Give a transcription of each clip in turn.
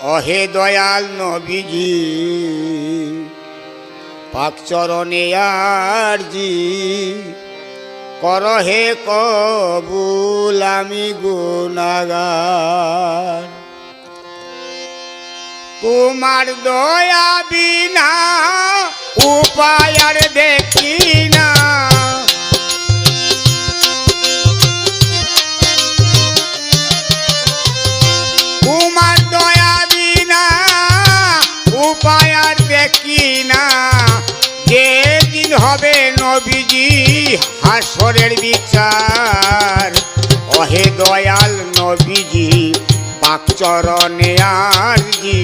অহে দয়াল নবীজি, পাক চরণে আরজি কর হে কবুল আমি গুনাগার তোমার দয়া বিনা উপায় আর দেখি হাসরের বিচার। অহে দয়াল নবীজি পাকচরণে আরজি।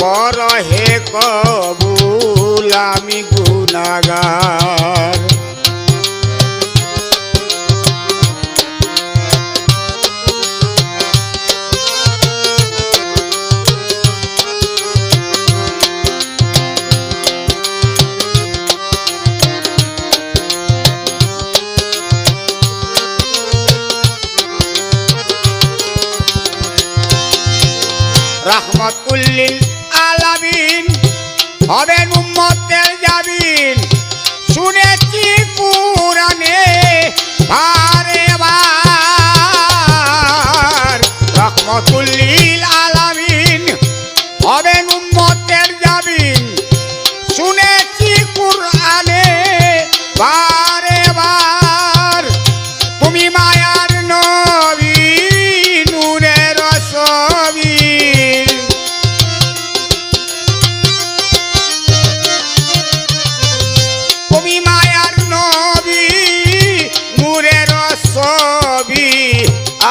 পর হে কবুল আমি গুনাগার। রহমতুল্লিল আলামিন। হবেন উম্মতের যাবিন শুনেছি পুরানে বারে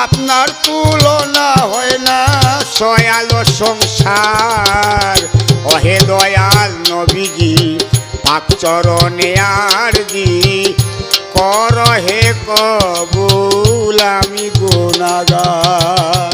আপনার তুলনা হয় না সয়াল সংসার। অহে দয়াল নবীজি পাক চরণে আরজি। কর হে কবুল, আমি গুনাগার।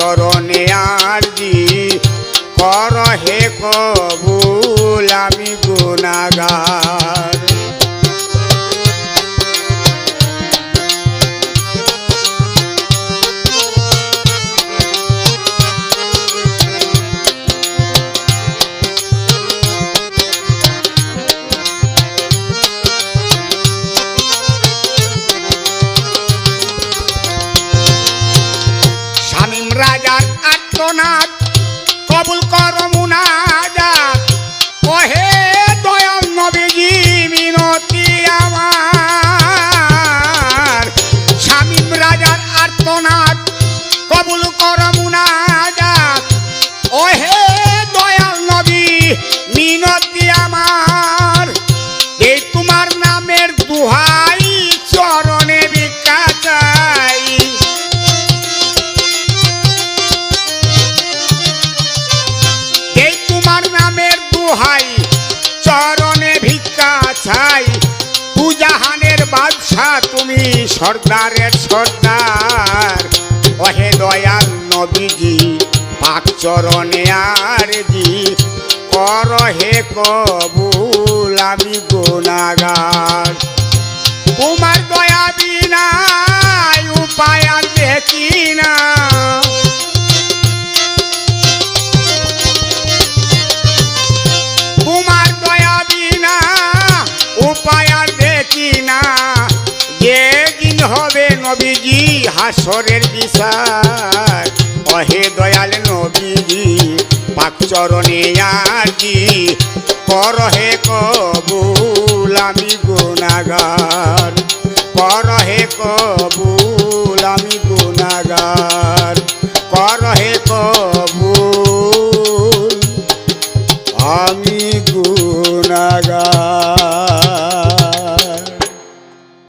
চরণে আরজি। কর হে কবুল আমি গুনাগার আত্মনাথ কবুল কর বাদশা তুমি সর্দারের সর্দার। অহে দয়াল নবীজি পাক চরণে আর জি। কর হে কবুল, আমি গুনাগার তোমার দয়া বিনা, উপায় দেখি না। কি না যেদিন হবে নবীজি হাসরের বিচার অহে দয়াল নবীজি, পাক চরণে আর কি করহে কবুল আমি গুণাগার